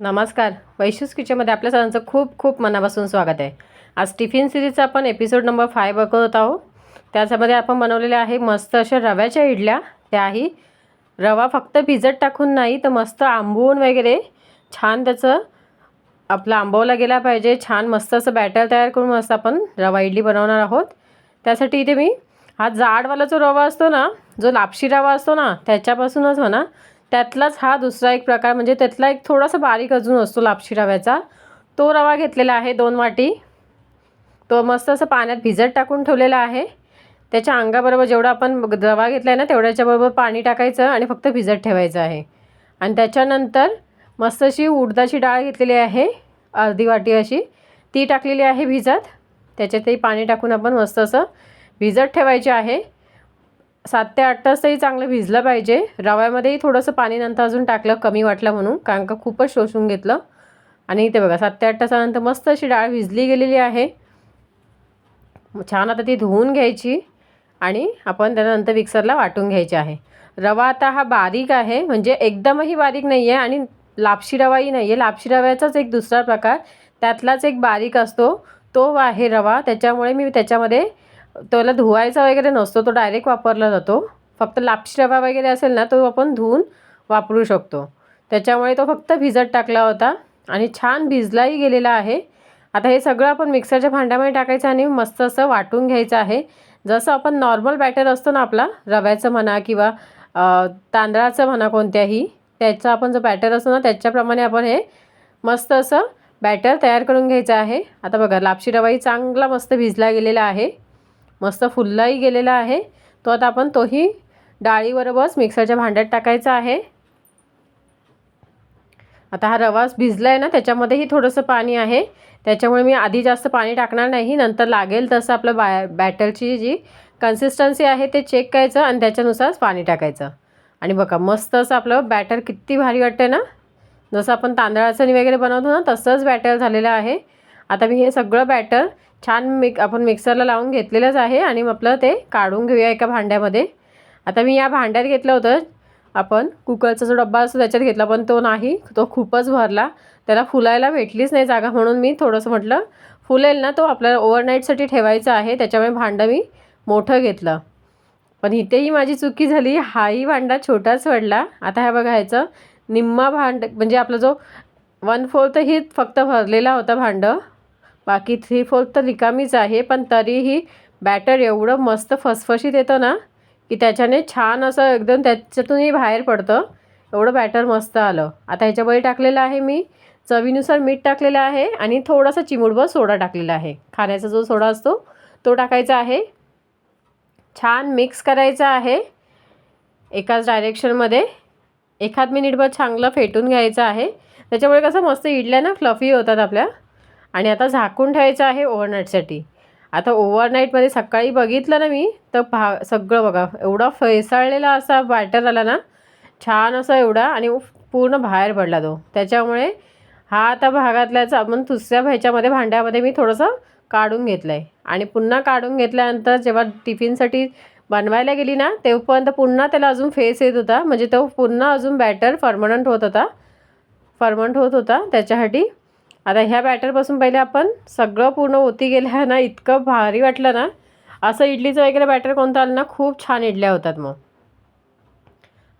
नमस्कार. वैशूस किचनमध्ये आपल्या सर्वांचं खूप खूप मनापासून स्वागत आहे. आज टिफिन सिरीजचा आपण एपिसोड नंबर फाय बघत आहोत. त्याच्यामध्ये आपण बनवलेले आहे मस्त अशा रव्याच्या इडल्या. त्याही रवा फक्त भिजत टाकून नाही तर मस्त आंबवून वगैरे छान त्याचं आपलं आंबवला गेला पाहिजे. छान मस्त असं बॅटर तयार करून मस्त आपण रवा इडली बनवणार आहोत. त्यासाठी इथे मी हा जाडवाला जो रवा असतो ना जो लापशी रवा असतो ना त्याच्यापासूनच म्हणा त्यातलाच हा दुसरा एक प्रकार म्हणजे त्यातला एक थोडासा बारीक अजून असतो लापशी रव्याचा तो रवा घेतलेला आहे दोन वाटी. तो मस्त असं पाण्यात भिजत टाकून ठेवलेला आहे. त्याच्या अंगाबरोबर जेवढा आपण रवा घेतला आहे ना तेवढ्याच्याबरोबर पाणी टाकायचं आणि फक्त भिजत ठेवायचं आहे. आणि त्याच्यानंतर मस्त अशी उडदाची डाळ घेतलेली आहे अर्धी वाटी अशी. ती टाकलेली आहे भिजत. त्याच्यातही पाणी टाकून आपण मस्त असं भिजत ठेवायचे आहे. सात ते आठ तास चांगलं भिजलं पाहिजे. रव्यामध्येही थोडंसं पाणी नंतर अजून टाकलं कमी वाटलं म्हणून कारण का खूपच शोषून घेतलं. आणि इथे बघा सात ते आठ तासानंतर मस्त अशी डाळ भिजली गेलेली आहे. छान आता ती धुवून घ्यायची आणि आपण त्यानंतर मिक्सरला वाटून घ्यायची आहे. रवा आता हा बारीक आहे म्हणजे एकदमही बारीक नाही आहे आणि लापशी रवाही नाही आहे लापशी रव्याचाच एक दुसरा प्रकार त्यातलाच एक बारीक असतो तो आहे रवा. त्याच्यामुळे मी त्याच्यामध्ये त्याला धुवायचा वगैरे नसतो तो डायरेक्ट वापरला जातो. फक्त लापशी रवा वगैरे असेल ना तो आपण धुवून वापरू शकतो. त्याच्यामुळे तो फक्त भिजत टाकला होता आणि छान भिजलाही गेलेला आहे. आता हे सगळं आपण मिक्सरच्या भांड्यामध्ये टाकायचं आणि मस्त असं वाटून घ्यायचं आहे. जसं आपण नॉर्मल बॅटर असतो ना आपला रव्याचं म्हणा किंवा तांदळाचं म्हणा कोणत्याही त्याचा आपण जो बॅटर असतो ना त्याच्याप्रमाणे आपण हे मस्त असं बॅटर तयार करून घ्यायचं आहे. आता बघा लापशी रवाही चांगला मस्त भिजला गेलेला आहे. मस्त फुललाही गेलेला आहे. तो आता आपण तोही डाळीबरोबरच मिक्सरच्या भांड्यात टाकायचा आहे. आता हा रवाच भिजला आहे ना त्याच्यामध्येही थोडंसं पाणी आहे. त्याच्यामुळे मी आधी जास्त पाणी टाकणार नाही नंतर लागेल तसं आपलं बा बॅटरची जी कन्सिस्टन्सी आहे ते चेक करायचं आणि त्याच्यानुसारच पाणी टाकायचं. आणि बघा मस्त असं आपलं बॅटर किती भारी वाटतं ना. जसं आपण तांदळाचं वगैरे बनवतो ना तसंच बॅटर झालेलं आहे. आता मी हे सगळं बॅटर छान मिक आपण मिक्सरला लावून घेतलेलंच आहे आणि आपलं ते काढून घेऊया एका भांड्यामध्ये. आता मी या भांड्यात घेतलं होतं. आपण कुकरचा जो डब्बा असतो त्याच्यात घेतला पण तो नाही. तो खूपच भरला. त्याला फुलायला भेटलीच नाही जागा म्हणून मी थोडंसं म्हटलं फुलेल ना तो आपल्याला ओव्हरनाईटसाठी ठेवायचा आहे. त्याच्यामुळे भांडं मी मोठं घेतलं. पण इथेही माझी चुकी झाली. हाही भांडा छोटाच पडला. आता ह्या बघायचं निम्मा भांड म्हणजे आपला जो वन फोर्थ ही फक्त भरलेला होता भांडं बाकी थ्री फोर्थ तर रिकामीच आहे पण तरीही बॅटर एवढं मस्त फसफशीत येतं ना की त्याच्याने छान असं एकदम त्याच्यातूनही बाहेर पडतं. एवढं बॅटर मस्त आलं. आता ह्याच्यामध्ये टाकलेलं आहे मी चवीनुसार मीठ टाकलेलं आहे आणि थोडासा चिमुडभर सोडा टाकलेला आहे. खाण्याचा जो सोडा असतो तो टाकायचा आहे. छान मिक्स करायचा आहे. एकाच डायरेक्शनमध्ये एखाद मिनिटभर चांगलं फेटून घ्यायचं आहे. त्याच्यामुळे कसं मस्त इडल्या ना फ्लफी होतात आपल्या. आणि आता झाकून ठेवायचं आहे ओव्हरनाईटसाठी आता ओव्हरनाईटमध्ये सकाळी बघितलं ना मी तर भा सगळं बघा एवढा फेसाळलेला असा बॅटर आला ना छान असा एवढा आणि पूर्ण बाहेर पडला तो. त्याच्यामुळे हा आता भागातल्याच आपण दुसऱ्या ह्याच्यामध्ये भांड्यामध्ये मी थोडंसं काढून घेतलं आहे आणि पुन्हा काढून घेतल्यानंतर जेव्हा टिफिनसाठी बनवायला गेली ना तेव्हापर्यंत पुन्हा त्याला अजून फेस येत होता. म्हणजे तो पुन्हा अजून बॅटर फर्मनंट होत होता. फर्मंट होत होता. त्याच्यासाठी आता ह्या बॅटरपासून पहिले आपण सगळं पूर्ण ओती गेल्या ना इतकं भारी वाटलं ना. असं इडलीचं वगैरे बॅटर कोणतं आलं ना खूप छान इडल्या होतात मग.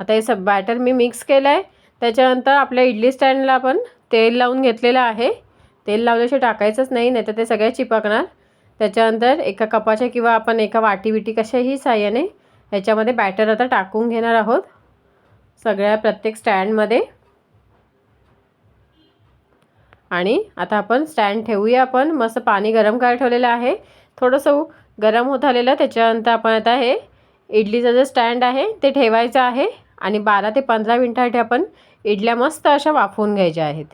आता हे सब बॅटर मी मिक्स केलं आहे त्याच्यानंतर आपल्या इडली स्टँडला आपण तेल लावून घेतलेलं आहे. तेल लावल्याशिवाय टाकायचंच नाही नाही तर ते सगळ्या चिपकणार. त्याच्यानंतर एका कपाच्या किंवा आपण एका वाटी बिटी कशाही साह्याने ह्याच्यामध्ये बॅटर आता टाकून घेणार आहोत. सगळ्या प्रत्येक स्टँडमध्ये आणि आता आपण स्टँड ठेवूया आपण. मस्त पाणी गरम करायला ठेवलेलं आहे. थोडंसं गरम होत आलेलं त्याच्यानंतर आपण आता हे इडलीचं जे स्टँड आहे ते ठेवायचं आहे. आणि बारा ते पंधरा मिनटासाठी आपण इडल्या मस्त अशा वाफवून घ्यायच्या आहेत.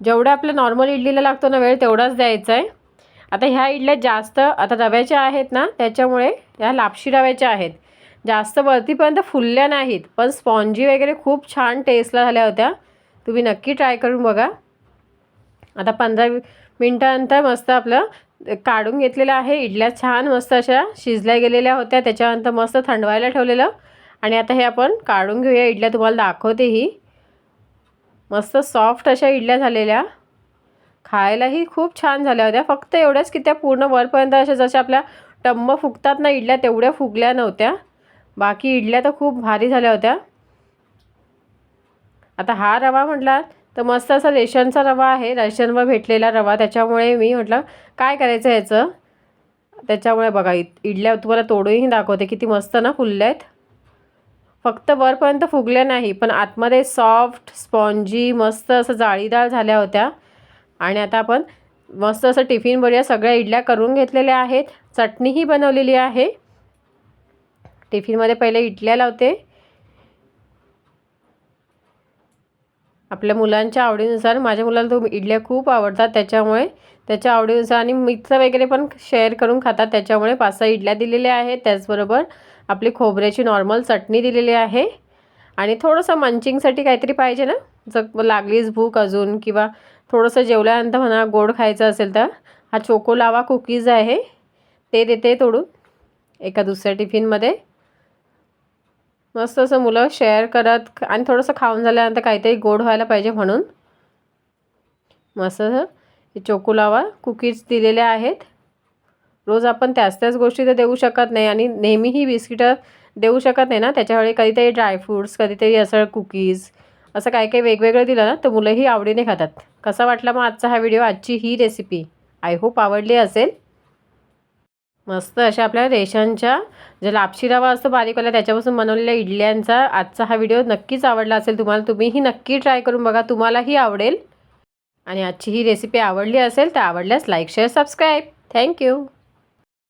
जेवढं आपलं नॉर्मल इडलीला लागतो ना वेळ तेवढाच द्यायचा आहे. आता ह्या इडल्या जास्त आता रव्याच्या आहेत ना त्याच्यामुळे ह्या लापशी रव्याच्या आहेत. जास्त वरतीपर्यंत फुलल्या नाहीत पण स्पॉन्जी वगैरे खूप छान टेस्टला झाल्या होत्या. तुम्ही नक्की ट्राय करून बघा. आता पंधरा मिनटानंतर मस्त आपलं काढून घेतलेलं आहे. इडल्या छान मस्त अशा शिजल्या गेलेल्या होत्या. त्याच्यानंतर मस्त थंडवायला ठेवलेलं. आणि आता हे आपण काढून घेऊया. इडल्या तुम्हाला दाखवते ही. मस्त सॉफ्ट अशा इडल्या झालेल्या. खायलाही खूप छान झाल्या होत्या. फक्त एवढ्याच की त्या पूर्ण वरपर्यंत अशा जशा आपल्या टम्म फुगतात ना इडल्या तेवढ्या फुगल्या नव्हत्या. बाकी इडल्या तर खूप भारी झाल्या होत्या. आता हा रवा म्हटला तर मस्त असा रेशनचा रवा आहे. रेशनवर भेटलेला रवा. त्याच्यामुळे मी म्हटलं काय करायचं ह्याचं? त्याच्यामुळे बघा इ इडल्या तुम्हाला तोडूनही दाखवते. किती मस्त ना फुलल्या आहेत. फक्त वरपर्यंत फुगल्या नाही पण आतमध्ये सॉफ्ट स्पॉन्जी मस्त असं जाळीदार झाल्या होत्या. आणि आता आपण मस्त असं टिफिन बढिया सगळ्या इडल्या करून घेतलेल्या आहेत. चटणीही बनवलेली आहे. टिफिनमध्ये पहिले इडल्या लावते. आपल्या मुलांच्या आवडीनुसार. माझ्या मुलाला तो इडल्या खूप आवडतात त्याच्यामुळे त्याच्या आवडीनुसार आणि मित्र वगैरे पण शेअर करून खातात. त्याच्यामुळे पाच सहा इडल्या दिलेल्या आहेत. त्याचबरोबर आपली खोबऱ्याची नॉर्मल चटणी दिलेली आहे. आणि थोडंसं मंचिंगसाठी काहीतरी पाहिजे ना? जर लागलीच भूक अजून किंवा थोडंसं जेवल्यानंतर म्हणा गोड खायचं असेल तर. हा चोको लावा कुकीज आहे. ते देते तोडून एका दुसऱ्या टिफिनमध्ये. मस्त असं मुलं शेअर करत आणि थोडंसं खाऊन झाल्यानंतर काहीतरी गोड व्हायला पाहिजे म्हणून. मस्त हे लावा. कुकीज दिलेल्या आहेत. रोज आपण त्याच त्याच गोष्टी तर देऊ शकत नाही आणि नेहमीही बिस्किटं देऊ शकत नाही ना. त्याच्यावेळी कधीतरी ड्रायफ्रूट्स कधीतरी असं कुकीज असं काही काही वेगवेगळं दिलं ना तर मुलंही आवडीने खातात. कसा वाटला मग आजचा हा व्हिडिओ आजची ही रेसिपी आय होप आवडली असेल. मस्त अशा आपल्या रेशनच्या जे लापशी रवा असतो बारीकवाला त्याच्यापासून बनवलेल्या इडल्यांचा आजचा हा व्हिडिओ नक्कीच आवडला असेल तुम्हाला तुम्हीही नक्की ट्राय करून बघा तुम्हालाही आवडेल. आणि आजची ही रेसिपी आवडली असेल तर आवडल्यास लाईक शेअर सबस्क्राईब थँक्यू